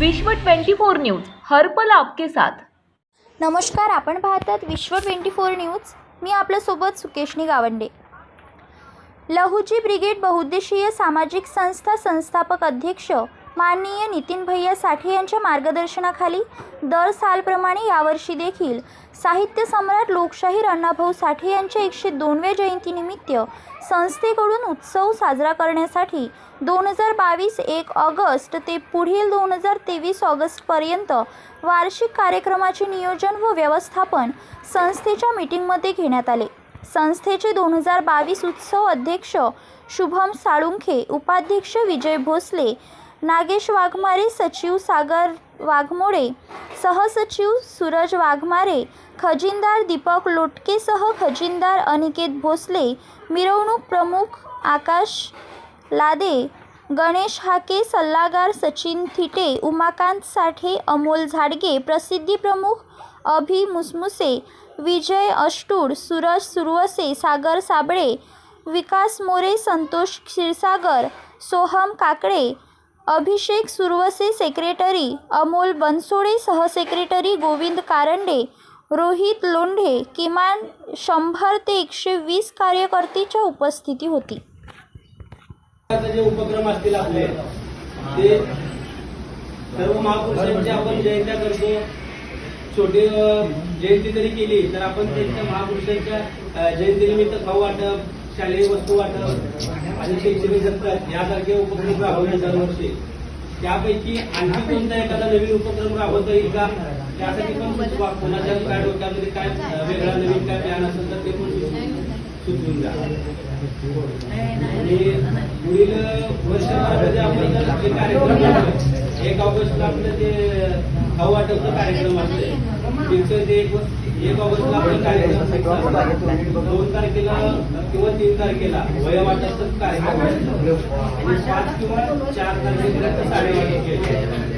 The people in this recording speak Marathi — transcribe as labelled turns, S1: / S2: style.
S1: विश्व 24 न्यूज हर्पल आपके साथ.
S2: नमस्कार आपण पाहतात विश्व ट्वेंटी फोर न्यूज. मी आपल्यासोबत सुकेशनी गावंडे. लहुजी ब्रिगेड बहुउद्देशीय सामाजिक संस्था संस्थापक अध्यक्ष माननीय नितीन भैया साठे यांच्या मार्गदर्शनाखाली दर सालप्रमाणे यावर्षी देखील साहित्य सम्राट लोकशाहीर अण्णाभाऊ साठे यांच्या एकशे दोनव्या जयंतीनिमित्त संस्थेकडून उत्सव साजरा करण्यासाठी दोन हजार बावीस एक ऑगस्ट ते पुढील दोन हजार तेवीस ऑगस्टपर्यंत वार्षिक कार्यक्रमाचे नियोजन व व्यवस्थापन संस्थेच्या मीटिंगमध्ये घेण्यात आले. संस्थेचे दोन हजार बावीस उत्सव अध्यक्ष शुभम साळुंखे उपाध्यक्ष विजय भोसले नागेश वाघमारे सचिव सागर वाघमोडे सहसचिव सूरज वाघमारे खजिनदार दीपक लोटकेसह खजिनदार अनिकेत भोसले मिरवणूक प्रमुख आकाश लादे. गणेश हाके सल्लागार सचिन थिटे उमाकांत साठे अमोल झाडगे प्रसिद्धी प्रमुख अभि मुसमुसे विजय अष्टूड सूरज सुरवसे सागर साबळे विकास मोरे संतोष क्षीरसागर सोहम काकडे अभिषेक सुरवसे सेक्रेटरी अमोल बनसोडे सहसेक्रेटरी गोविंद कारंडे रोहित लोंढे किमान शंभर ते एकशे वीस कार्यकर्तीच्या उपस्थिती होती.
S3: जे उपक्रम असतील आपले ते सर्व महापुरुषांची आपण जयंत्या करतो. छोटी जयंती जरी केली तर आपण त्यांच्या महापुरुषांच्या जयंतीनिमित्त खाऊ वाटप शालेय वस्तू वाटप आणि शैक्षणिक जत्रा यासारखे उपक्रम राबवले दरवर्षी. त्यापैकी आणखी कोणता एखादा नवीन उपक्रम राबवता येईल का? त्यासाठी पण कोणाच्या काय डोक्यामध्ये काय वेगळा नवीन काय प्लॅन असेल तर ते पण सुचवून- सुचवून द्या आणि पुढील वर्षभरामध्ये आपण जर कार्यक्रम एक ऑगस्टला आपलं ते खाऊ वाटपचा कार्यक्रम असते तिथं ते एक एक ऑगस्टला आपलं कार्यक्रम दोन तारखेला किंवा तीन तारखेला वया वाटपचा कार्यक्रम आणि पाच किंवा चार तारखेपर्यंत साडे वाटप केले